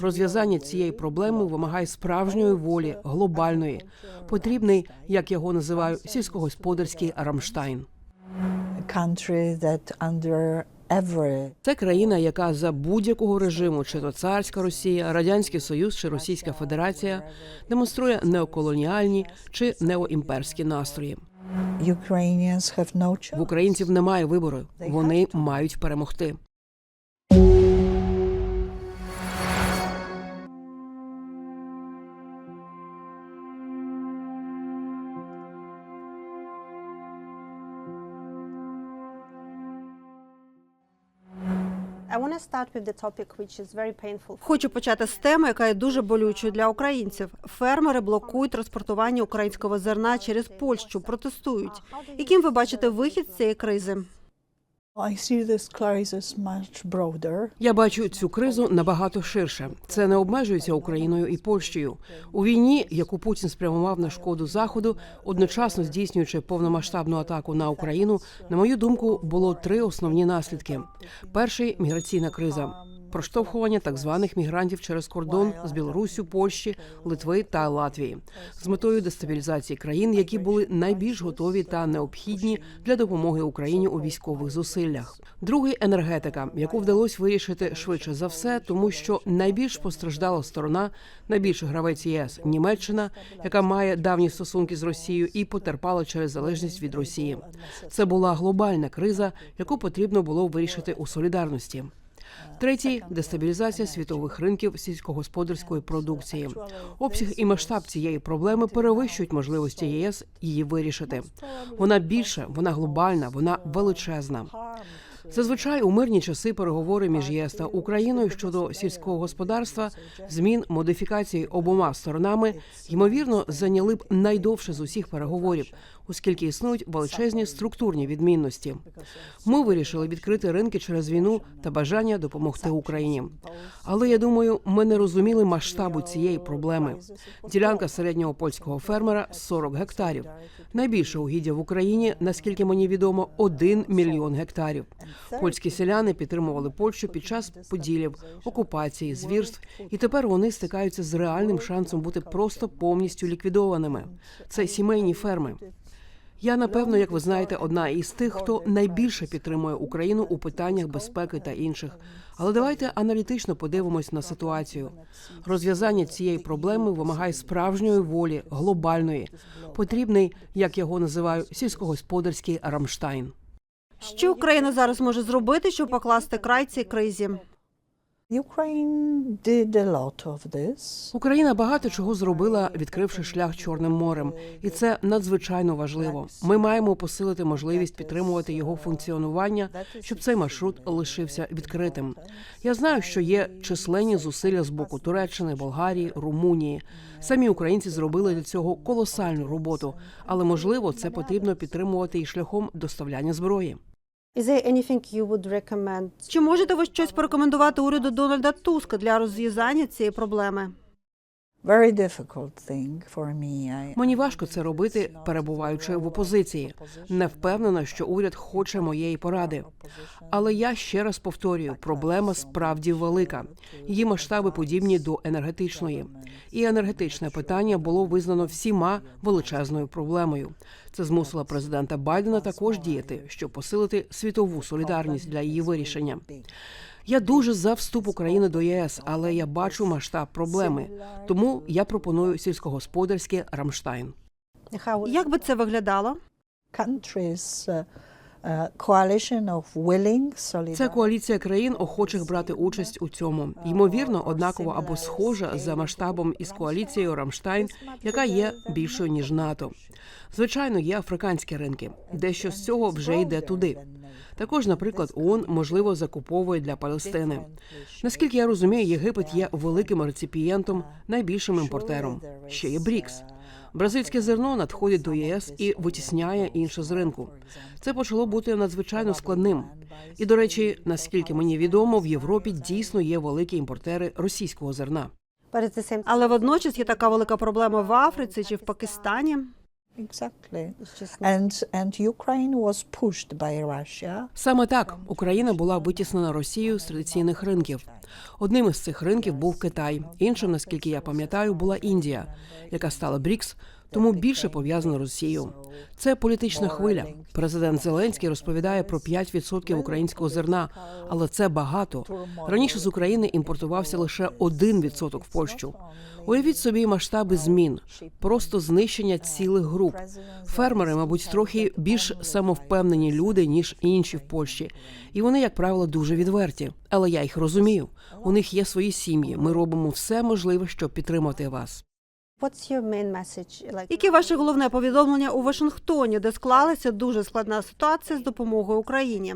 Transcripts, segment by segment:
Розв'язання цієї проблеми вимагає справжньої волі, глобальної. Потрібний, як його називаю, сільськогосподарський Рамштайн. Це країна, яка за будь-якого режиму, чи то царська Росія, радянський Союз чи Російська Федерація, демонструє неоколоніальні чи неоімперські настрої. В українців немає вибору. Вони мають перемогти. Хочу почати з теми, яка є дуже болючою для українців. Фермери блокують транспортування українського зерна через Польщу, протестують. Яким ви бачите вихід з цієї кризи? Я бачу цю кризу набагато ширше. Це не обмежується Україною і Польщею. У війні, яку Путін спрямував на шкоду заходу, одночасно здійснюючи повномасштабну атаку на Україну, на мою думку, було три основні наслідки: перший міграційна криза. Проштовхування так званих мігрантів через кордон з Білоруссю, Польщі, Литви та Латвії з метою дестабілізації країн, які були найбільш готові та необхідні для допомоги Україні у військових зусиллях. Другий енергетика, яку вдалося вирішити швидше за все, тому що найбільш постраждала сторона, найбільший гравець ЄС Німеччина, яка має давні стосунки з Росією і потерпала через залежність від Росії. Це була глобальна криза, яку потрібно було вирішити у солідарності. Третій дестабілізація світових ринків сільськогосподарської продукції. Обсяг і масштаб цієї проблеми перевищують можливості ЄС її вирішити. Вона більше, вона глобальна, вона величезна. Зазвичай у мирні часи переговори між ЄС та Україною щодо сільського господарства, змін модифікацій обома сторонами ймовірно зайняли б найдовше з усіх переговорів, оскільки існують величезні структурні відмінності. Ми вирішили відкрити ринки через війну та бажання допомогти Україні. Але я думаю, ми не розуміли масштабу цієї проблеми. Ділянка середнього польського фермера 40 гектарів. Найбільше угіддя в Україні, наскільки мені відомо, 1 мільйон гектарів. Польські селяни підтримували Польщу під час поділів, окупації, звірств, і тепер вони стикаються з реальним шансом бути просто повністю ліквідованими. Це сімейні ферми. Я напевно, як ви знаєте, одна із тих, хто найбільше підтримує Україну у питаннях безпеки та інших. Але давайте аналітично подивимось на ситуацію. Розв'язання цієї проблеми вимагає справжньої волі, глобальної. Потрібний, як його називаю, сільськогосподарський Рамштайн. Що Україна зараз може зробити, щоб покласти край цій кризі? Україна багато чого зробила, відкривши шлях Чорним морем, і це надзвичайно важливо. Ми маємо посилити можливість підтримувати його функціонування, щоб цей маршрут лишився відкритим. Я знаю, що є численні зусилля з боку Туреччини, Болгарії, Румунії. Самі українці зробили для цього колосальну роботу, але можливо це потрібно підтримувати і шляхом доставляння зброї. Is? Чи можете ви щось порекомендувати уряду Дональда Туска для розв'язання цієї проблеми? Мені важко це робити, перебуваючи в опозиції. Не впевнена, що уряд хоче моєї поради. Але я ще раз повторюю: проблема справді велика. Її масштаби подібні до енергетичної. І енергетичне питання було визнано всіма величезною проблемою. Це змусило президента Байдена також діяти, щоб посилити світову солідарність для її вирішення. Я дуже за вступ України до ЄС, але я бачу масштаб проблеми. Тому я пропоную сільськогосподарський Рамштайн. Як би це виглядало? uh, uh, Це коаліція країн, охочих брати участь у цьому. Ймовірно, однаково або схожа за масштабом із коаліцією Рамштайн, яка є більшою ніж НАТО. Звичайно, є африканські ринки. Дещо з цього вже йде туди. Також, наприклад, ООН можливо закуповує для Палестини. Наскільки я розумію, Єгипет є великим реципієнтом, найбільшим імпортером. Ще є БРІКС. Бразильське зерно надходить до ЄС і витісняє інше з ринку. Це почало бути надзвичайно складним. І до речі, наскільки мені відомо, в Європі дійсно є великі імпортери російського зерна. Але водночас є така велика проблема в Африці чи в Пакистані. Exactly. And and Ukraine was pushed by Russia. Саме так Україна була витіснена Росією з традиційних ринків. Одним із цих ринків був Китай. Іншим, наскільки я пам'ятаю, була Індія, яка стала БРІКС, тому більше пов'язана з Росією. Це політична хвиля. Президент Зеленський розповідає про 5% українського зерна, але це багато. Раніше з України імпортувався лише 1% в Польщу. Уявіть собі масштаби змін, просто знищення цілих груп. Фермери, мабуть, трохи більш самовпевнені люди ніж інші в Польщі, і вони, як правило, дуже відверті. Але я їх розумію. У них є свої сім'ї. Ми робимо все можливе, щоб підтримати вас. Яке ваше головне повідомлення у Вашингтоні, де склалася дуже складна ситуація з допомогою Україні?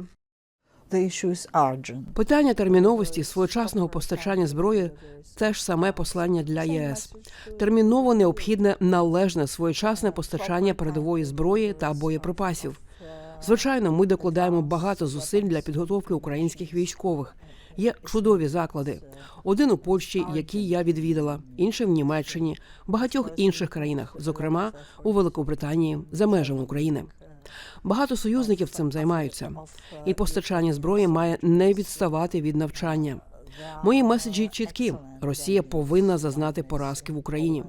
The issue is urgent. Питання терміновості своєчасного постачання зброї це ж саме послання для ЄС. Терміново необхідне належне своєчасне постачання передової зброї та боєприпасів. Звичайно, ми докладаємо багато зусиль для підготовки українських військових. Є чудові заклади. Один у Польщі, який я відвідала, інший в Німеччині, багатьох інших країнах, зокрема у Великобританії, за межами України. Багато союзників цим займаються, і постачання зброї має не відставати від навчання. Мої меседжі чіткі: Росія повинна зазнати поразки в Україні.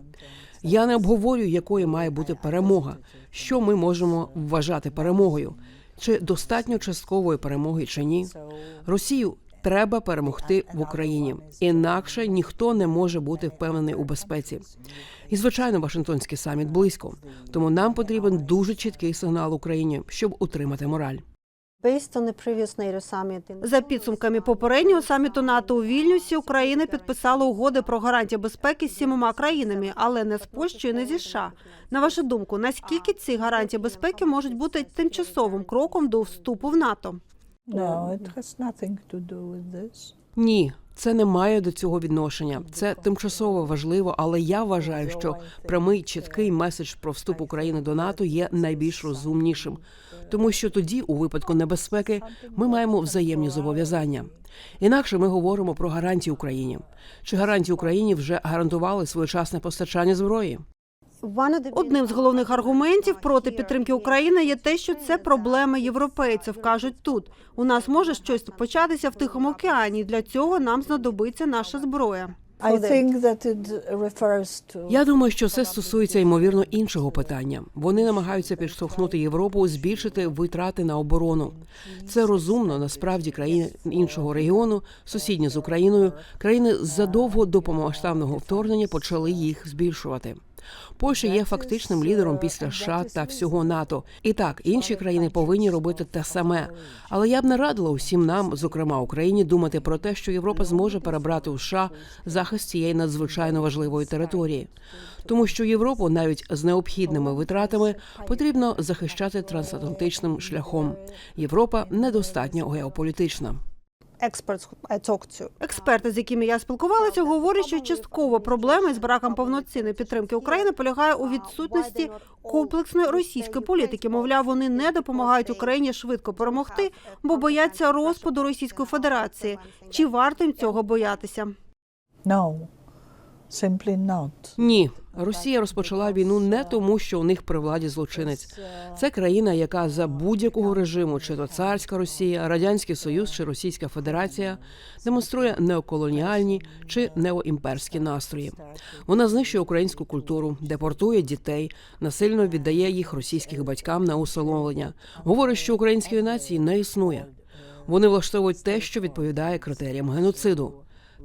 Я не обговорюю, якою має бути перемога, що ми можемо вважати перемогою, чи достатньо часткової перемоги, чи ні. Росію треба перемогти в Україні, інакше ніхто не може бути впевнений у безпеці. І звичайно, Вашингтонський саміт близько, тому нам потрібен дуже чіткий сигнал Україні, щоб утримати мораль. За підсумками попереднього саміту НАТО у Вільнюсі Україна підписала угоди про гарантії безпеки з сімома країнами, але не з Польщею, не зі США. На вашу думку, наскільки ці гарантії безпеки можуть бути тимчасовим кроком до вступу в НАТО? No, it has nothing to do with this. Ні, це не має до цього відношення. Це тимчасово важливо, але я вважаю, що прямий чіткий меседж про вступ України до НАТО є найбільш розумнішим, тому що тоді, у випадку небезпеки, ми маємо взаємні зобов'язання. Інакше ми говоримо про гарантії Україні. Чи гарантії Україні вже гарантували своєчасне постачання зброї? Одним з головних аргументів проти підтримки України є те, що це проблеми європейців. кажуть тут. У нас може щось початися в Тихому океані. і Для цього нам знадобиться наша зброя. Я думаю, що це стосується ймовірно іншого питання. Вони намагаються підштовхнути Європу збільшити витрати на оборону. Це розумно. Насправді країни іншого регіону, сусідні з Україною, країни задовго до повномасштабного вторгнення почали їх збільшувати. Польща є фактичним лідером після США та всього НАТО. І так, інші країни повинні робити те саме. Але я б не радила усім нам, зокрема Україні, думати про те, що Європа зможе перебрати у США захист цієї надзвичайно важливої території, тому що Європу навіть з необхідними витратами потрібно захищати трансатлантичним шляхом. Європа недостатньо геополітична. Experts who I talked to. Експерти, з якими я спілкувалася, говорять, що частково проблеми з браком повноцінної підтримки України полягає у відсутності комплексної російської політики. Мовляв, вони не допомагають Україні швидко перемогти, бо бояться розпаду Російської Федерації. Чи варто їм цього боятися? no. Ні, Росія розпочала війну не тому, що у них при владі злочинець. Це країна, яка за будь-якого режиму, чи то царська Росія, радянський Союз чи Російська Федерація, демонструє неоколоніальні чи неоімперські настрої. Вона знищує українську культуру, депортує дітей, насильно віддає їх російських батькам на усиновлення. Говорить, що української нації не існує. Вони влаштовують те, що відповідає критеріям геноциду.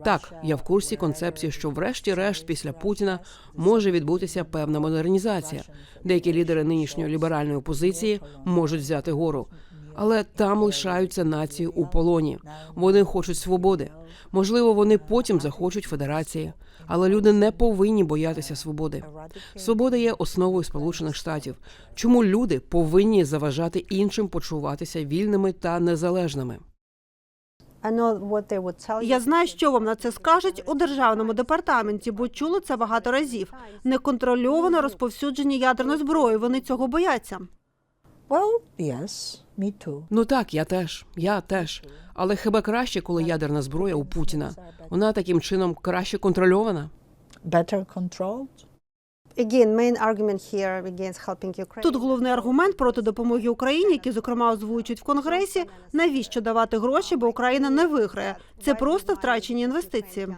Так, я в курсі концепції, що врешті-решт після Путіна може відбутися певна модернізація. Деякі лідери нинішньої ліберальної опозиції можуть взяти гору, але там лишаються нації у полоні. Вони хочуть свободи. Можливо, вони потім захочуть федерації, але люди не повинні боятися свободи. Свобода є основою Сполучених Штатів. Чому люди повинні заважати іншим почуватися вільними та незалежними? Я знаю, що вам на це скажуть у державному департаменті, бо чули це багато разів. Неконтрольоване розповсюдження ядерної зброї. Вони цього бояться. Well, yes, me too. Ну так, я теж, я теж. Але хіба краще, коли ядерна зброя у Путіна? Вона таким чином краще контрольована? Better controlled? Тут головний аргумент проти допомоги Україні, який зокрема озвучують в Конгресі. Навіщо давати гроші, бо Україна не виграє. Це просто втрачені інвестиції.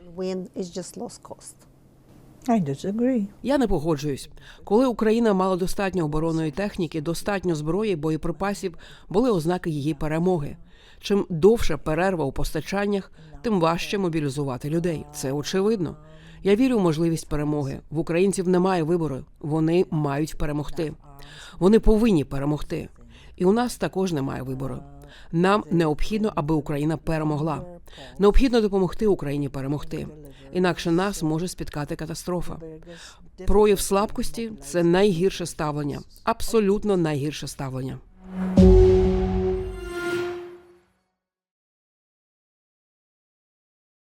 Я не погоджуюсь. Коли Україна мала достатньо оборонної техніки, достатньо зброї, боєприпасів, були ознаки її перемоги. Чим довша перерва у постачаннях, тим важче мобілізувати людей. Це очевидно. Я вірю в можливість перемоги. В українців немає вибору. Вони мають перемогти. Вони повинні перемогти. І у нас також немає вибору. Нам необхідно, аби Україна перемогла. Необхідно допомогти Україні перемогти. Інакше нас може спіткати катастрофа. Прояв слабкості це найгірше ставлення, абсолютно найгірше ставлення.